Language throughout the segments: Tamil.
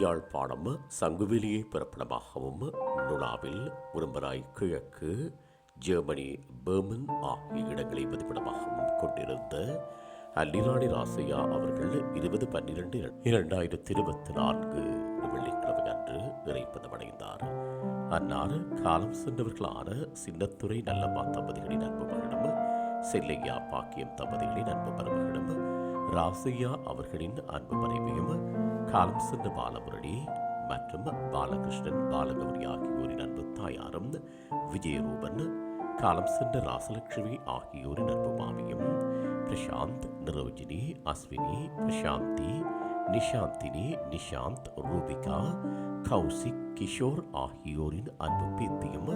யாழ்ப்பாணம் சங்குவெளியை பிறப்பிடமாகவும் நுணாவில் உரும்பராய் கிழக்கு ஜெர்மனி பெர்மன் ஆகிய இடங்களை பதிப்பிடமாகவும் கொண்டிருந்த அல்லிராணி ராசையா அவர்கள் இருபது பன்னிரண்டு இரண்டாயிரத்தி இருபத்தி நான்கு வெள்ளிக்கிழமை அன்று இறைப்பதமடைந்தார் அன்னார் காலம் சென்றவர்களான சின்னத்துறை நல்லம்மா தம்பதிகளின் அன்பு மகனும் செல்லையா பாக்கியம் தம்பதிகளின் அன்பு மருமகளிடம் ராசையா அவர்களின் அன்பு மனைவியும் காலம் சென்ற பாலமுரளி மற்றும் பாலகிருஷ்ணன் பாலகௌரி ஆகியோரின் அன்பு தாயாரும் விஜயரூபன் காலம் சென்ற ராசலட்சுமி ஆகியோரின் அன்பு மாமியும் பிரசாந்த் நிரோஜினி அஸ்வினி பிரசாந்தி நிஷாந்தினி நிஷாந்த் ரூபிகா கௌசிக் கிஷோர் ஆகியோரின் அன்பு பேத்தியும்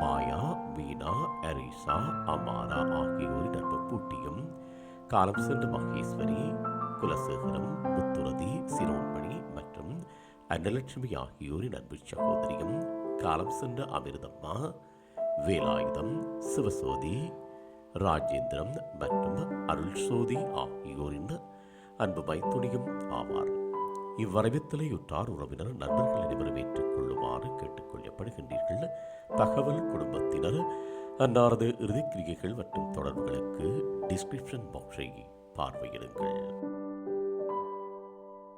மாயா மீனா அரிசா அமாரா ஆகியோரின் அன்பு பூட்டியும் காலம் சென்ற மகேஸ்வரி குலசேகரம் அன்னலட்சுமி ஆகியோரின் அன்பு சகோதரியும் காலம் சென்ற அமிர்தம்மா வேலாயுதம் சிவசோதி ராஜேந்திரம் மற்றும் அருள் சோதி ஆகியோரின் அன்பு மைத்துணியும் ஆவார். இவ்வரவித்தலையுற்றார் உறவினர் நண்பர்கள் அனைவரும் கொள்ளுமாறு கேட்டுக்கொள்ளப்படுகின்றீர்கள் தகவல் குடும்பத்தினர் அன்னாரது இறுதிக்கிரியைகள் மற்றும் தொடர்புகளுக்கு டிஸ்கிரிப்ஷன் பாக்ஸை பார்வையிடுங்கள்.